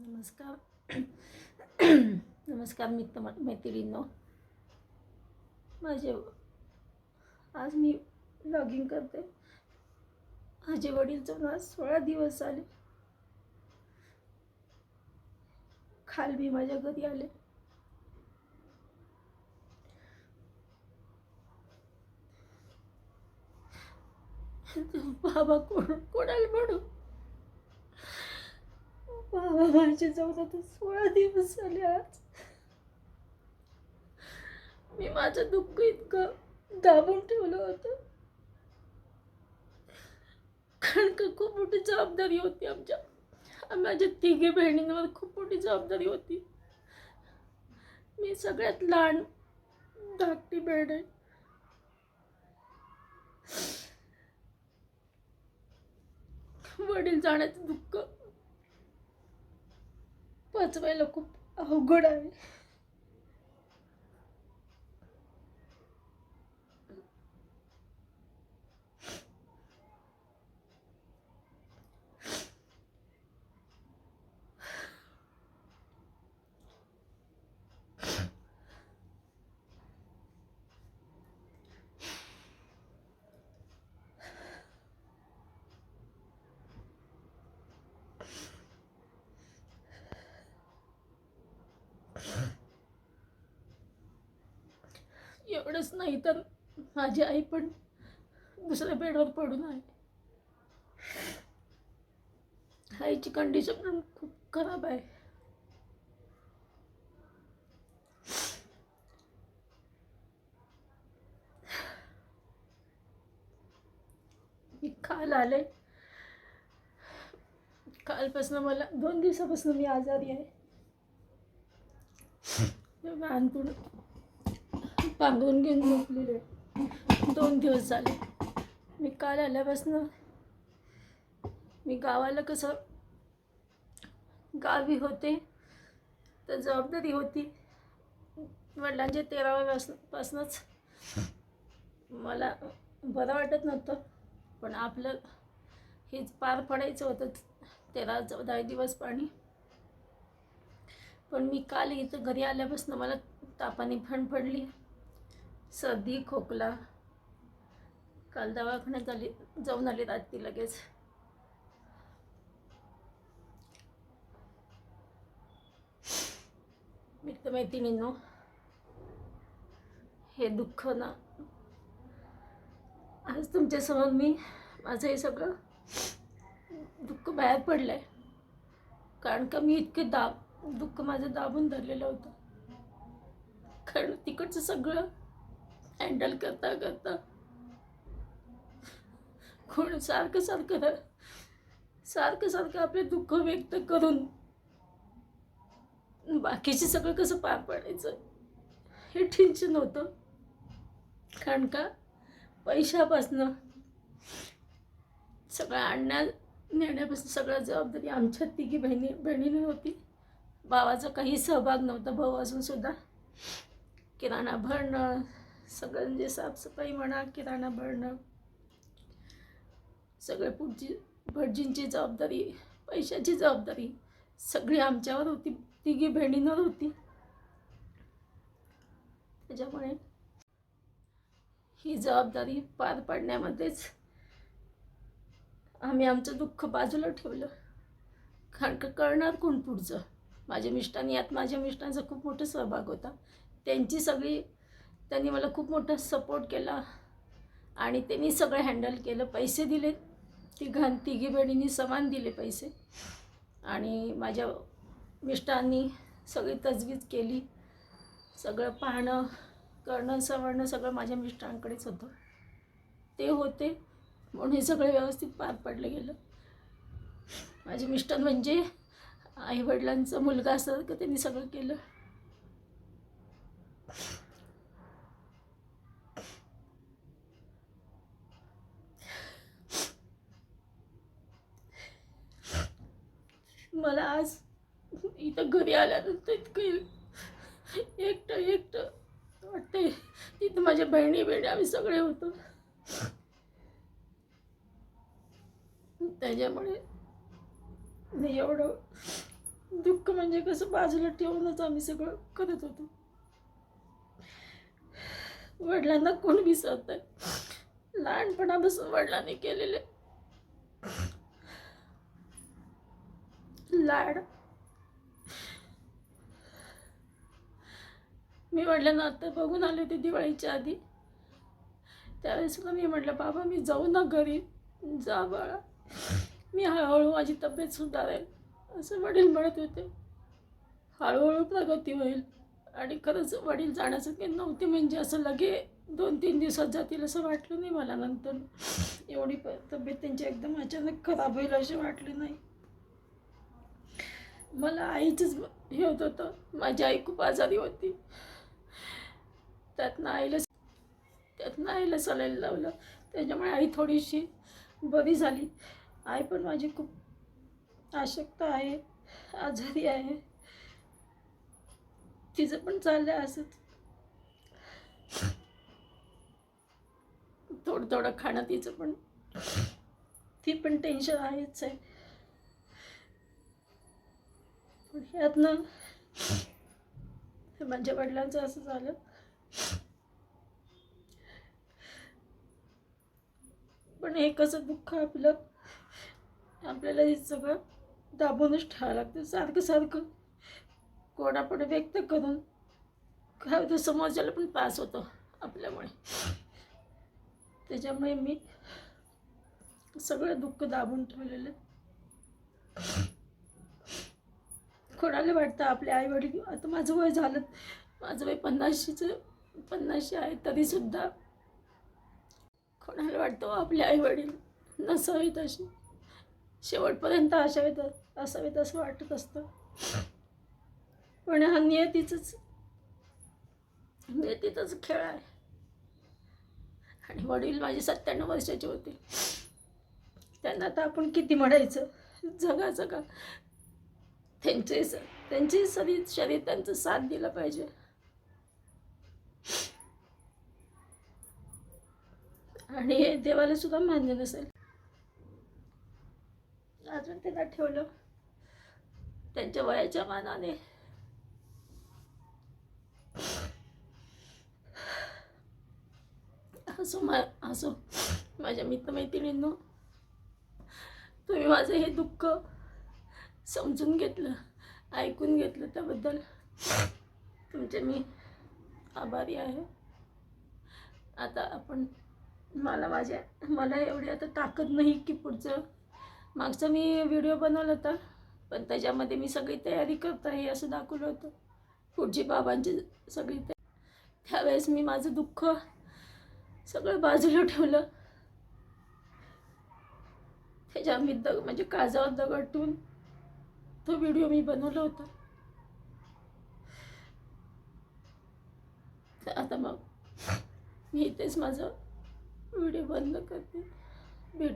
नमस्कार. नमस्कार मित्र मैत्रिणींनो. माझे आज मी लॉगिंग करते. माझे वडील जाऊन आज सोळा दिवस झाले खाल मी माझ्या घरी आले. बाबा कोण कोणाला म्हणू? बाबा माझे चौदा ते सोळा दिवस झाले आज मी माझं दुःख इतकं दाबून ठेवलं होतं कारण का खूप मोठी जबाबदारी होती आमच्या माझ्या तिघी बहिणींवर खूप मोठी जबाबदारी होती मी सगळ्यात लहान धाकटी बहीण आहे वडील जाण्याचं दुःख वाचवायला खूप अवघड आहे. एवढंच नाही तर माझी आई पण दुसऱ्या बेडवर पडून आहे. आईची कंडिशन पण खूप खराब आहे. मी काल आले. कालपासून मला दोन दिवसापासून मी आजारी आहे. मी बांधून पांघरून घेऊन झोपलेले दोन दिवस झाले. मी काल आल्यापासनं मी गावाला कसं गावी होते तर जबाबदारी होती. वडिलांच्या तेराव्या पासूनच मला बरं वाटत नव्हतं पण आपलं हेच पार पडायचं होतं. तेरा चौदा दिवस पाणी पण मी काल इथं घरी आल्यापासून मला तापाने फण पडली. सर्दी खोकला. काल दवाखान्यात आली जाऊन आली रात्री लगेच. मित्रमैत्रिणींनो हे दुःख ना आज तुमच्यासमोर मी माझं हे सगळं दुःख बाहेर पडलं आहे कारण का मी इतके दाब दुःख माझं दाबून धरलेलं होतं. कारण तिकडचं सगळं हँडल करता करता कोण सारखं सारखं सारखं सारखं आपले दुःख व्यक्त करून बाकीचे सगळं कसं पार पाडायचं हे टेन्शन होतं कारण का पैशापासनं सगळं आणण्या नेण्यापासून सगळं जबाबदारी आमच्या तिघी बहिणी बहिणीने होती. भावाचा काही सहभाग नव्हता भाऊ असून सुद्धा. किराणा भरणं सगळं म्हणजे साफसफाई म्हणा किराणा भरणं. सगळे पुढची भटजींची जबाबदारी पैशाची जबाबदारी सगळी आमच्यावर होती तिघी बहिणींवर होती. त्याच्यामुळे ही जबाबदारी पार पाडण्यामध्येच आम्ही आमचं दुःख बाजूला ठेवलं. कारण का कळणार कोण पुढचं? माझ्या मिस्टांनी यात माझ्या मिस्टांचा खूप मोठा सहभाग होता. त्यांची सगळी त्यांनी मला खूप मोठा सपोर्ट केला आणि त्यांनी सगळं हँडल केलं. पैसे दिले. तिघां तिघी बहिणींनी समान दिले पैसे. आणि माझ्या मिस्टरांनी सगळी तजवीज केली. सगळं पाहणं करणं सवरणं सगळं माझ्या मिस्टरांकडेच होतं. ते होते. म्हणून हे सगळं व्यवस्थित पार पडलं गेलं. माझे मिस्टर म्हणजे आईवडिलांचा मुलगा असतात का त्यांनी सगळं केलं. मला आज इथं घरी आल्यानंतर इतकं एकटं एकटं वाटते तिथं माझ्या बहिणी बहिणी आम्ही सगळे होतो. त्याच्यामुळे एवढं दुःख म्हणजे कसं बाजूला ठेवूनच आम्ही सगळं करत होतो. वडिलांना कोण विसरत नाही लहानपणापासून वडिलांनी केलेले. लाड. मी वडिलांना आता बघून आले होते दिवाळीच्या आधी. त्यावेळेस सुद्धा मी म्हटलं बाबा मी जाऊ ना घरी. जा बाळा. मी हळूहळू माझी तब्येत सुधारेल. असं वडील म्हणत होते. हळूहळू प्रगती होईल. आणि खरंच वडील जाण्यासारखे नव्हते म्हणजे असं लगे दोन तीन दिवसात जातील असं वाटलं नाही मला नंतर. एवढी तब्येत त्यांची एकदम अचानक खराब होईल असे वाटले नाही. मला आईचंच हे होत होतं. माझी आई खूप आजारी होती. त्यातनं आईला त्यातनं आईला चालायला लावलं. त्याच्यामुळे आई थोडीशी बरी झाली. आई पण माझी खूप अशक्त आहे आजारी आहे. तिचं पण चाललं असत असंच. थोडं थोडं खाणं तिचं पण. ती पण टेन्शन आहेच आहे. पण ह्यातनं माझ्या वडिलांचं असं झालं. पण हे कसं दुःख आपलं आपल्याला हे सगळं दाबूनच ठेवावं लागतं सारखं सारखं. कोणापुढे व्यक्त करून काय होतं समोरच्याला पण पास होतो आपल्यामुळे. त्याच्यामुळे मी सगळं दुःख दाबून ठेवलेलं. कोणाला वाटतं आपले आई वडील आता माझं वय झालं माझं वय पन्नाशीचं पन्नाशी आहे तरीसुद्धा कोणाला वाटतं हो आपले आई वडील नसावेत अशी शेवटपर्यंत असावेत असावेत असं वाटत असतं. पण हा नियतीचंच नियतीचाच खेळ आहे. आणि वडील माझे सत्त्याण्णव वर्षाचे होते. त्यांना आता आपण किती म्हणायचं? जगा जगा. त्यांचे त्यांचे शरीर शरीर त्यांचं साथ दिलं पाहिजे. आणि हे देवाला सुद्धा मान्य नसेल. अजून त्यांना ठेवलं. त्यांच्या वयाच्या मानाने. असो मा असो. माझ्या मित्रमैत्रिणींनो तुम्ही माझं हे दुःख समजून घेतलं ऐकून घेतलं त्याबद्दल तुमचे मी आभारी आहे. आता आपण मला माझ्या मला एवढी आता ताकद नाही की पुढचं मागचं मी व्हिडिओ बनवला होता पण त्याच्यामध्ये मी सगळी तयारी करत आहे असं दाखवलं होतं. पुढची बाबांची सगळी तयारी. त्यावेळेस मी माझं दुःख सगळं बाजूला ठेवलं. त्याच्या मी दग म्हणजे काजावर दगडून तो व्हिडिओ मी बनवला होता. तर आता मग मी इथेच माझा व्हिडिओ बंद करते. भेट